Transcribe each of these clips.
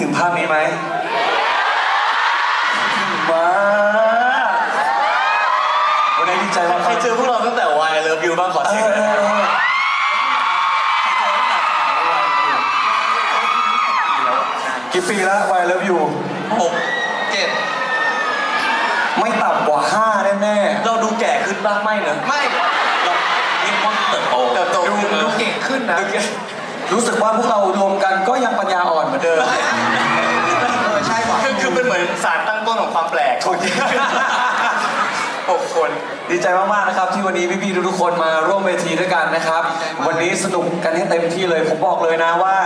ถึงภาพนี้ไหมว้าวันนี้ดีใจมากใครเจอพวกเราตั้งแต่วายเลิฟยูบ้างขอเสียงหน่อยกี่ปีแล้ววายเลิฟยูหกเจ็ดไม่ต่ำกว่าห้าแน่ๆเราดูแก่ขึ้นบ้างไหมเนอะไม่เราเรียกว่าเติบโตเติบโตดูเก่งขึ้นนะ รู้สึกว่าพวกเรารวมกันก็ยังปัญญาอ่อนเหมือนเดิม สารตั้งต้นของความแปลกของที่หกคน ดีใจมากๆนะครับ ที่วันนี้พี่ๆทุกๆคนมาร่วมเวทีด้วยกันนะครับ วันนี้สนุกกันให้เต็มที่เลยผมบอกเลยนะว่า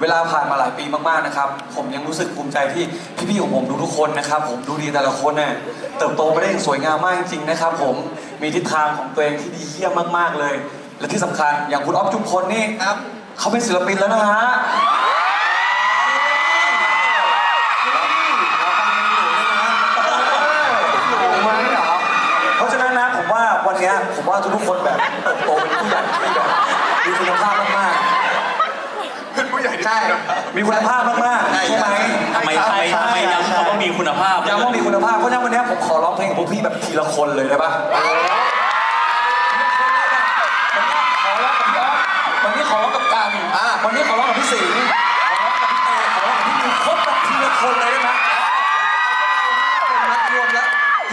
เวลาผ่านมาหลายปีมากๆนะครับ ผมยังรู้สึกภูมิใจที่พี่ๆของผมทุกๆคนนะครับ ผมดูดีแต่ละคนเนี่ยเติบโตไปได้อย่างสวยงามมากจริงๆนะครับ ผมมีทิศทางของตัวเองที่ดีเยี่ยมมากๆเลย และที่สำคัญอย่างคุณอ๊อฟจุมพลนี่ครับเขาเป็นศิลปินแล้วนะฮะเพราะฉะนั้นนะ ผมว่าวันเนี้ยผมว่าทุกๆคนแบบเติบโตเป็นผู้ใหญ่ที่แบบมีคุณภาพมากเป็นผู้ใหญ่ใช่ๆมีคุณภาพมากๆใช่ไหมทำไมทำไมทำไมย้ำคำว่ามีคุณภาพย้ำว่ามีคุณภาพเพราะฉะนั้นวันเนี้ยผมขอร้องเพลงกับพวกพี่แบบทีละคนเลยได้ปะวันนี้ขอร้องกับกันวันนี้ขอร้องกับพี่สิงห์ขอร้องกับพี่เตขอร้องกับพี่นิวครบแบบทีละคนเลยได้ไหม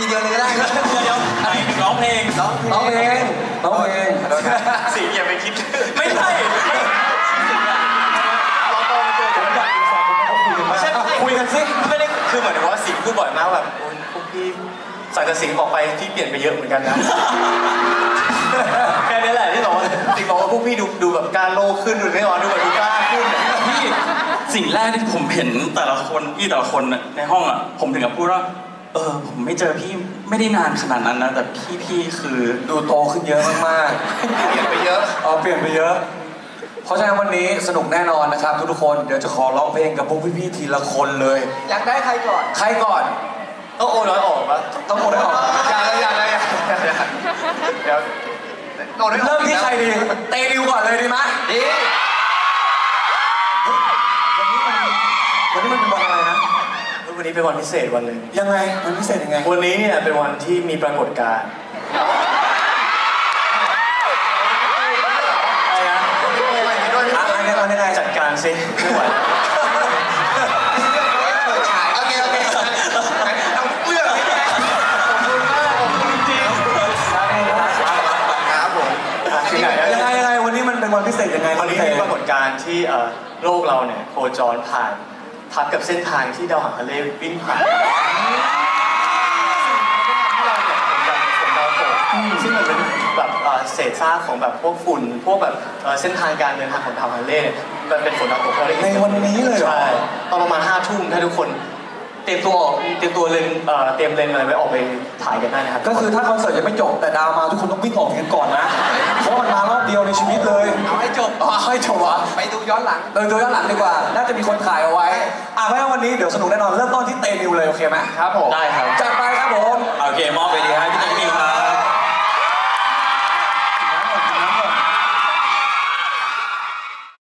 ทีเดียวเลยก็ได้นะเดี๋ยวเดี๋ยวไหนถึงร้องเพลงร้องร้องเพลงร้องเพลงสีอย่าไปคิด ไม่ใช่ร้องตรงตัวผมอยากดูสองคนเขาคุยกันไม่มาใช่ไม่ใช่คุยกันสิไม่ได้คือเหมือนว่าสิงห์พูดบ่อยมากแบบโอ๊ยพวกพี่สังกะสิงห์ออกไปที่เปลี่ยนไปเยอะเหมือนกันนะแค่นี้แหละที่บอกว่าสิงห์บอกว่าพวกพี่ดูดูแบบกล้ารโลกขึ้นดูไม่อ่อนดูแบบดูกล้าขึ้นอะพี่สิ่งแรกที่ผมเห็นแต่ละคนพี่แต่ละคนน่ะในห้องอะผมถึงกับพูดว่า เออผมไม่เจอพี่ไม่ได้นานขนาดนั้นนะ แต่พี่พี่คือดูโตขึ้นเยอะมากๆเปลี่ยนไปเยอะเออเปลี่ยนไปเยอะ เพราะฉะนั้นวันนี้สนุกแน่นอนนะครับทุกๆคนเดี๋ยวจะขอร้องเพลงกับพวกพี่ๆทีละคนเลย อยากได้ใครก่อน ใครก่อนต้องโอนน้อยออกปะต้องโอนให้ออกอย่าเลยอย่าเลยอย่าเลยเดี๋ยวโดนได้ออกเริ่มที่ใครดีเตนิวก่อนเลยดีไหมดีวันนี้มันวันนี้มันเป็นวันอะไรนะ วันนี้เป็นวันพิเศษวันหนึ่งยังไงมันพิเศษยังไง วันนี้เนี่ยเป็นวันที่มีปรากฏการณ์อะไรนะอะอันนี้อันนี้ไงจัดการซิไม่ไหวแล้วเปิดฉายโอเคโอเคต้องเลือกให้แน่ครับผมที่ไหนยังไงนะยังไงวันนี้มันเป็นวันพิเศษยังไงวันนี้มีปรากฏการณ์ที่เอ่อโลกเราเนี่ยโคจรผ่าน ทับกับเส้นทางที่ดาวหางทะเลวิ่งผ่านที่เราเนี่ยเป็นแบบฝนดาวตกซึ่งมันเป็นแบบเอ่อเศษซากของแบบพวกฝุ่น พวกแบบเอ่อเส้นทางการเดินทางของดาวหางทะเลเนี่ยมันเป็นฝนดาวตกที่เราได้ในเห็นวันนี้เลยเหรอใช่ตอนประมาณห้าทุ่มถ้าทุกคน เตรียมตัวออกเตรียมตัวเลนเอ่อเตรียมเลนอะไรไว้ออกไปถ่ายกันได้นะครับก็คือถ้าคอนเสิร์ตยังไม่จบแต่ดาวมาทุกคนต้องวิ่งออกกันก่อนนะ เพราะมันมารอบเดียวในชีวิตเลยเอาให้จบอ๋อให้จบวะไปดูย้อนหลังเดินดูย้อนหลังดีกว่า น่าจะมีคนถ่ายเอาไว้ อะเพราะฉะนั้นวันนี้เดี๋ยวสนุกแน่นอนเริ่มต้นที่เตนิวเลยโอเคไหมครับผมได้ครับจัดไปครับผม